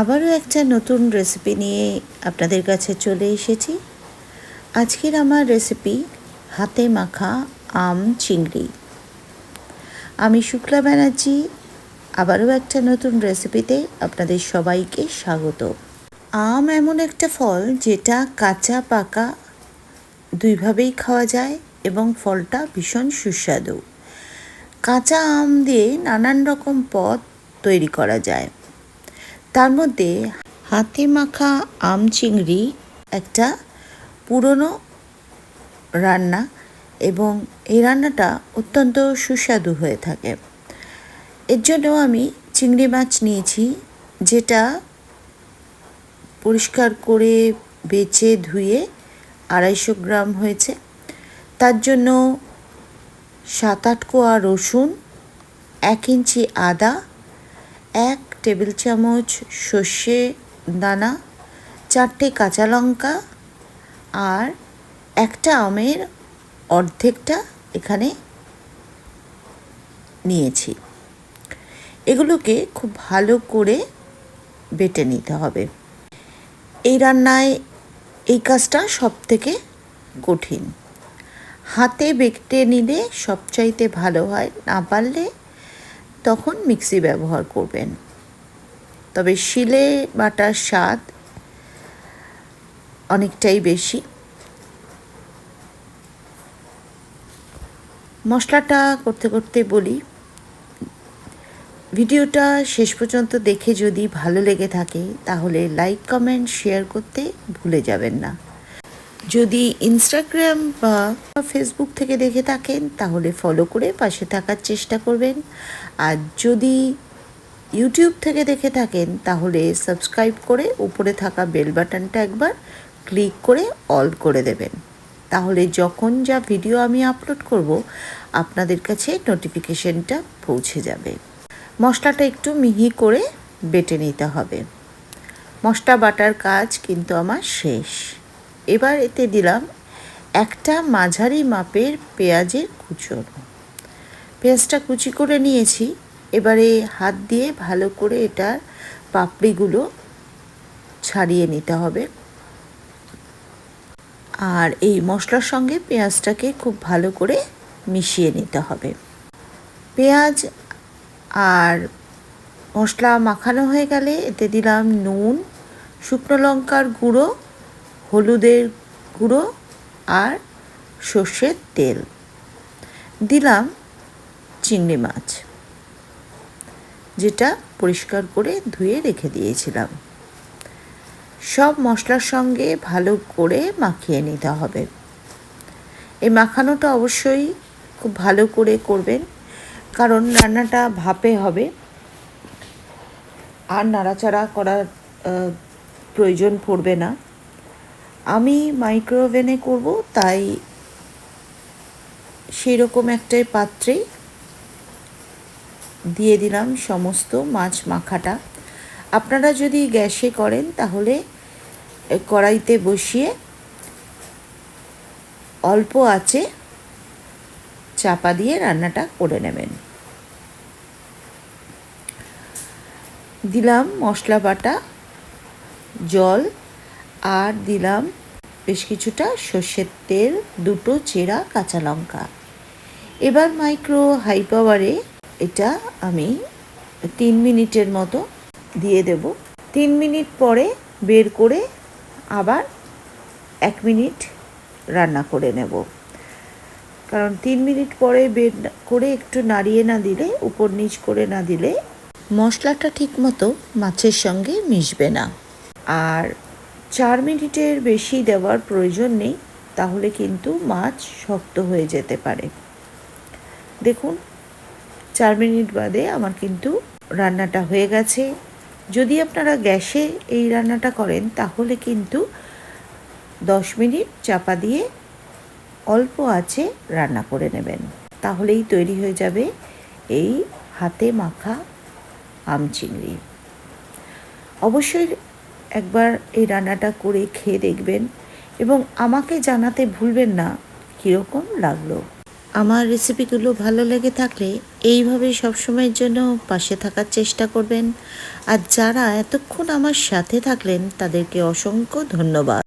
আবারও একটা নতুন রেসিপি নিয়ে আপনাদের কাছে চলে এসেছি। আজকের আমার রেসিপি হাতে মাখা আম চিংড়ি। আমি শুক্লা ব্যানার্জি, আবারও একটা নতুন রেসিপিতে আপনাদের সবাইকে স্বাগত। আম এমন একটা ফল যেটা কাঁচা, পাকা, দুইভাবেই খাওয়া যায় এবং ফলটা ভীষণ সুস্বাদু। কাঁচা আম দিয়ে নানান রকম পদ তৈরি করা যায়। তার মধ্যে হাতে মাখা আম চিংড়ি একটা পুরনো রান্না এবং এই রান্নাটা অত্যন্ত সুস্বাদু হয়ে থাকে। এর জন্য আমি চিংড়ি মাছ নিয়েছি, যেটা পরিষ্কার করে বেচে ধুয়ে আড়াইশো গ্রাম হয়েছে। তার জন্য সাত আট কোয়া রসুন, এক ইঞ্চি আদা, এক টেবিল চামচ, সর্ষে, দানা, চারটে কাঁচা লঙ্কা আর একটা আমের অর্ধেকটা এখানে নিয়েছি। এগুলোকে খুব ভালো করে বেটে নিতে হবে। এই রান্নায় এই কাজটা সব থেকে কঠিন। হাতে বেটে নিলে সবচাইতে ভালো হয়, না পারলে তখন মিক্সি ব্যবহার করবেন। তবে শিলে বাটার স্বাদ অনেকটাই বেশি। মশলাটা করতে করতে বলি। ভিডিওটা শেষ পর্যন্ত দেখে যদি ভালো লেগে থাকে, তাহলে লাইক, কমেন্ট, শেয়ার করতে ভুলে যাবেন না। যদি ইনস্টাগ্রাম বা ফেসবুক থেকে দেখে থাকেন, তাহলে ফলো করে পাশে থাকার চেষ্টা করবেন। আর যদি ইউটিউব থেকে দেখে থাকেন, তাহলে সাবস্ক্রাইব করে উপরে থাকা বেল বাটনটা একবার ক্লিক করে অল করে দেবেন। তাহলে যখন যা ভিডিও আমি আপলোড করব, আপনাদের কাছে নোটিফিকেশনটা পৌঁছে যাবে। মশলাটা একটু মিহি করে বেটে নিতে হবে। মশলা বাটার কাজ কিন্তু আমার শেষ। এবার এতে দিলাম একটা মাঝারি মাপের পেঁয়াজের কুচো পেঁয়াজটা কুচি করে নিয়েছি এবারে হাত দিয়ে ভালো করে এটার পাপড়িগুলো ছাড়িয়ে নিতে হবে। আর এই মশলার সঙ্গে পেঁয়াজটাকে খুব ভালো করে মিশিয়ে নিতে হবে। পেঁয়াজ আর মশলা মাখানো হয়ে গেলে এতে দিলাম নুন, শুকনো লঙ্কার গুঁড়ো, হলুদের গুঁড়ো আর সর্ষের তেল। দিলাম চিংড়ি মাছ। যেটা পরিষ্কার করে ধুয়ে রেখে দিয়েছিলাম। সব মশলার সঙ্গে ভালো করে মাখিয়ে নিতে হবে। এই মাখানোটা অবশ্যই খুব ভালো করে করবেন, কারণ রান্নাটা ভাপে হবে। আর নাড়াচাড়া করার প্রয়োজন পড়বে না। আমি মাইক্রোওভেনে করব, তাই সেই রকম একটা পাত্রে দিয়ে দিলাম সমস্ত মাছ মাখাটা। আপনারা যদি গ্যাসে করেন তাহলে কড়াইতে বসিয়ে অল্প আছে চাপা দিয়ে রান্নাটা করে নেবেন। দিলাম মশলা বাটা, জল আর দিলাম বেশ কিছুটা সর্ষের তেল, দুটো চেরা কাঁচা লঙ্কা। এবার মাইক্রো হাই পাওয়ারে এটা আমি তিন মিনিটের মতো দিয়ে দেব। তিন মিনিট পরে বের করে আবার এক মিনিট রান্না করে নেব। কারণ তিন মিনিট পরে বের করে একটু নাড়িয়ে না দিলে, উপর নিচ করে না দিলে মশলাটা ঠিক মতো মাছের সঙ্গে মিশবে না। আর চার মিনিটের বেশি দেওয়ার প্রয়োজন নেই, তাহলে কিন্তু মাছ শক্ত হয়ে যেতে পারে। দেখুন চার মিনিট বাদে আমার কিন্তু রান্নাটা হয়ে গেছে। যদি আপনারা গ্যাসে এই রান্নাটা করেন, তাহলে কিন্তু দশ মিনিট চাপা দিয়ে অল্প আছে রান্না করে নেবেন। তাহলেই তৈরি হয়ে যাবে এই হাতে মাখা আম চিংড়ি। অবশ্যই একবার এই রান্নাটা করে খেয়ে দেখবেন এবং আমাকে জানাতে ভুলবেন না কীরকম লাগল। আমার রেসিপিগুলো ভালো লেগে থাকলে এইভাবে সবসময়ের জন্য পাশে থাকার চেষ্টা করবেন। আর যারা এতক্ষণ আমার সাথে থাকলেন, তাদেরকে অসংখ্য ধন্যবাদ।